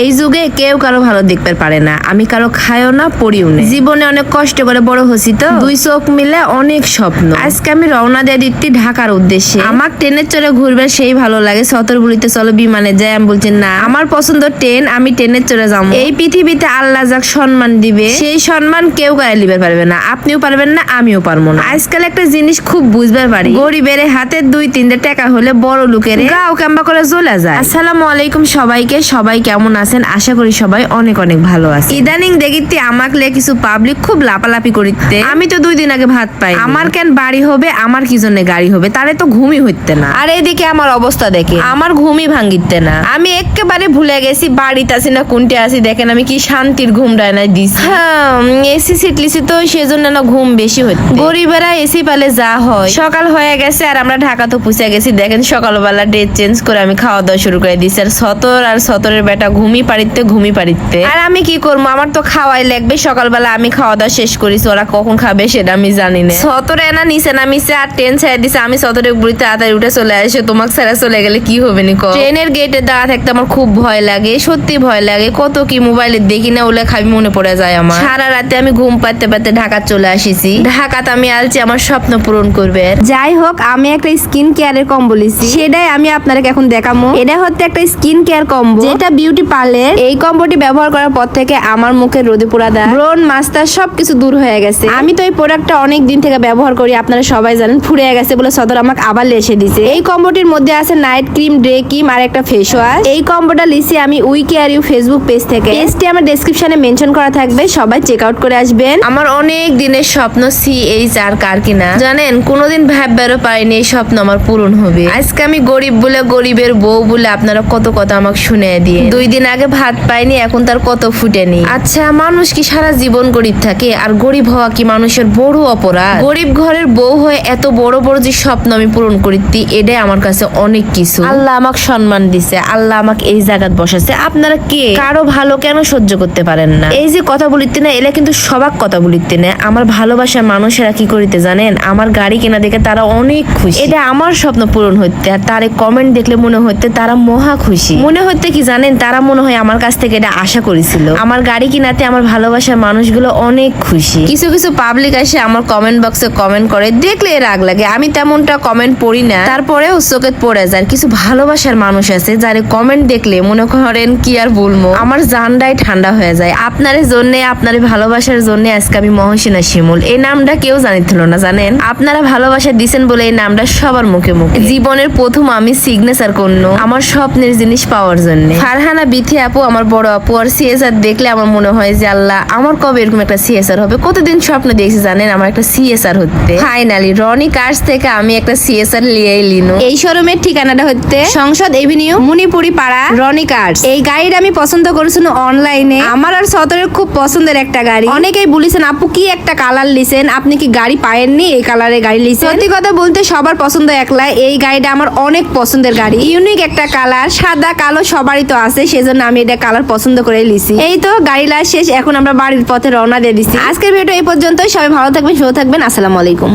এই যুগে কেউ কারও ভালো দেখতে পারে না। আমি কারও খায়ও না, পড়িও না। জীবনে অনেক কষ্ট করে বড় হছি তো। দুই চোখ মিলে অনেক স্বপ্ন। আজকে আমি রওনা দিয়ে দিচ্ছি ঢাকার উদ্দেশ্যে। আমার ট্রেনের চড়ে ঘুরবে সেই ভালো লাগে। সতরগুলিতে চলো, বিমানে যাই। আমি বলছি, না, আমার পছন্দ ট্রেন, আমি ট্রেনের চড়ে যাব। এই পৃথিবীতে আল্লাহ যাক সম্মান দিবে, সেই সম্মান কেউ গায়ে লিবে পারবে না। আপনিও পারবেন না, আমিও পারব না। আজকাল একটা জিনিস খুব বুঝবার পারি। গরিবের হাতে দুই তিনটে টাকা হলে বড় লোকের গাও কাম্বা করে চলে যায়। আসসালামু আলাইকুম সবাইকে। সবাই কেমন আছেন আশা করি সবাই অনেক অনেক ভালো আছে ইদানিং দেখিতে আমাকে কিছু পাবলিক খুব লাপালাপি করিতে। আমি তো দুই দিন আগে ভাত পাই আমার কেন বাড়ি হবে আমার কি জন্য গাড়ি হবে? তারে তো ঘুমই হইতে না। আর এদিকে আমার অবস্থা দেখে আমার ঘুমই ভাঙ্গিতে না। আমি একেবারে ভুলে গেছি বাড়িতে আছি না কোনটে আছি দেখেন আমি কি শান্তির ঘুম ডায়নায় দিছি। হ্যাঁ এসি সিট লিছি তো সেজন্য না ঘুম বেশি হচ্ছে গরিবেরা এসি পালে যা হয়। সকাল হয়ে গেছে আর আমরা ঢাকা তো পুষে গেছি। দেখেন সকালবেলা ডেট চেঞ্জ করে আমি খাওয়া দাওয়া শুরু করে দিছি। আর সতর আর সতরের বেটা ঘুমি পারিতে ঘুমি পারিতে। আর আমি কি করব? আমার তো খাওয়াই লাগবে। সকালবেলা আমি খাওয়া দাওয়া শেষ করিছি। ওরা কখন খাবে সেটা আমি জানি না। সতরে না নিচে নামিছে আর ট্রেন ছেড়ে দিছে। আমি সতরে বুড়ি তাড়াতাড়ি উঠে চলে আসে। তোমাকে ছেড়ে চলে গেলে কি হবে নি ট্রেনের গেটে দাঁড়া থাকতে আমার খুব ভয় লাগে। সত্যি ভয় লাগে। কত কি মোবাইলে দেখি না ওলে খাবি মনে পড়ে যায় আমার। সারা রাতে আমি ঘুম পাতে পাতে ঢাকা চলে আসিছি। ঢাকাতে আমি আলছি আমার স্বপ্ন পূরণ করবে। যাই হোক আমি একটা স্কিন কেয়ারের কম বলেছি সেটাই আমি আপনাদেরকে এখন দেখামো। এটা হচ্ছে একটা স্কিন কেয়ার কম্বো যেটা বিউটি পার্লার এই কম্বোটি ব্যবহার করার পর থেকে আমার মুখে রোদে পোড়াদা ব্রন মাস্টার সবকিছু দূর হয়ে গেছে। আমি তো এই প্রোডাক্টটা অনেক দিন থেকে ব্যবহার করি আপনারা সবাই জানেন ফুরে গেছে বলে সদর আমাকে আবার লেসে দিছে। এই কম্বোটির মধ্যে আছে নাইট ক্রিম ডে ক্রিম আর একটা ফেস ওয়াশ এই কম্বোটা লিসি আমি we care you Facebook page থেকে। পেজটি আমার ডেসক্রিপশনে মেনশন করা থাকবে সবাই চেক আউট করে আসবেন। আমার অনেক দিনের স্বপ্ন সি এইচ আর কার কিনা। জানেন কোনোদিন ভাববারও পারিনি এই স্বপ্ন আমার পূরণ হবে। আজকে আমি গরিব বলে গরিবের বউ বলে আপনারা কত কথা আমাকে শুনে দিয়ে দুই দিন আগে ভাত পাইনি, এখন তার কত ফুটেনি। আচ্ছা মানুষ কি সারা জীবন গরিব থাকে? আর গরিব হওয়া কি মানুষের বড় অপরাধ? গরিব ঘরের বউ হয়ে এত বড় বড় যে স্বপ্ন আমি পূরণ করিতি এটাই আমার কাছে অনেক কিছু। আল্লাহ আমাকে সম্মান দিছে, আল্লাহ আমাকে এই জায়গায় বসাছে আপনারা কে? কারও ভালো কেন সহ্য করতে পারেন না? এই যে কথা বলিতে না এলা কিন্তু সবাক কথা বলিতে না। আমার ভালোবাসার মানুষেরা কি করিতে জানেন? আমার গাড়ি কেনা দেখে তারা অনেক খুশি। এটা আমার স্বপ্ন পূরণ হইতে, আর তার কমেন্ট দেখলে মনে হইতে তারা মহা খুশি। মনে হইতে কি জানেন? তারা মনে হয় আমার কাছ থেকে এটা আশা করেছিল। আমার গাড়ি কিনাতে আমার ভালোবাসার মানুষগুলো অনেক খুশি। কিছু কিছু পাবলিক আসে আমার কমেন্ট বক্সে কমেন্ট করে, দেখলে রাগ লাগে। আমি তেমনটা কমেন্ট পড়ি না। তারপরেও চোখে পড়ে যায়। কিছু ভালোবাসার মানুষ আছে যারে কমেন্ট দেখলে মনে করেন কি আর বলব। আমার জানটাই ঠান্ডা হয়ে যায়। আপনার জন্য, আপনার ভালোবাসার জন্য আজকে আমি মহসিনা শিমুল। এই নামটা কেউ জানিছিল না, জানেন? আপনারা ভালোবাসা দিছেন বলে এই নামটা সবার মুখে মুখে। জীবনের প্রথম আমি সিগনেচার করল আমার স্বপ্নের জিনিস পাওয়ার জন্য। ফারহানা বিথি আপু, আমার বড় আপু, আর সিএসআর দেখলে আমার মনে হয় যে আল্লাহ, আমার কবে এরকম একটা সিএসআর হবে? কতদিন স্বপ্ন দেখছি জানেন, আমার একটা সিএসআর হতে। ফাইনালি রনি কার্স থেকে আমি একটা সিএসআর লিয়ে লিনো। এই শোরুমের ঠিকানাটা হচ্ছে সংসদ এভিনিউ, মুনিপুরি পাড়া, রনি কার্স এই গাড়িটা আমি পছন্দ করেছিল অনলাইনে। আমার আর সতরের খুব পছন্দের একটা গাড়ি। অনেকেই বলেছেন, আপু, কি একটা কালার লিছেন? আপনি কি গাড়ি পায়েননি? এই কালারে গাড়ি লিছেন? সত্যি কথা বলতে, সবার পছন্দ একলাই। এই গাড়িটা আমার অনেক পছন্দের গাড়ি। ইউনিক একটা কালার সাদা, কালো, সবারই তো আছে। সেজন্য আমি এটা কালার পছন্দ করে লিছি এই তো গাড়ি লাস শেষ, এখন আমরা বাড়ির পথে রওনা দিয়ে দিছি। আজকের ভিডিও এই পর্যন্তই, সবাই ভালো থাকবেন, সুস্থ থাকবেন, আসসালামু আলাইকুম।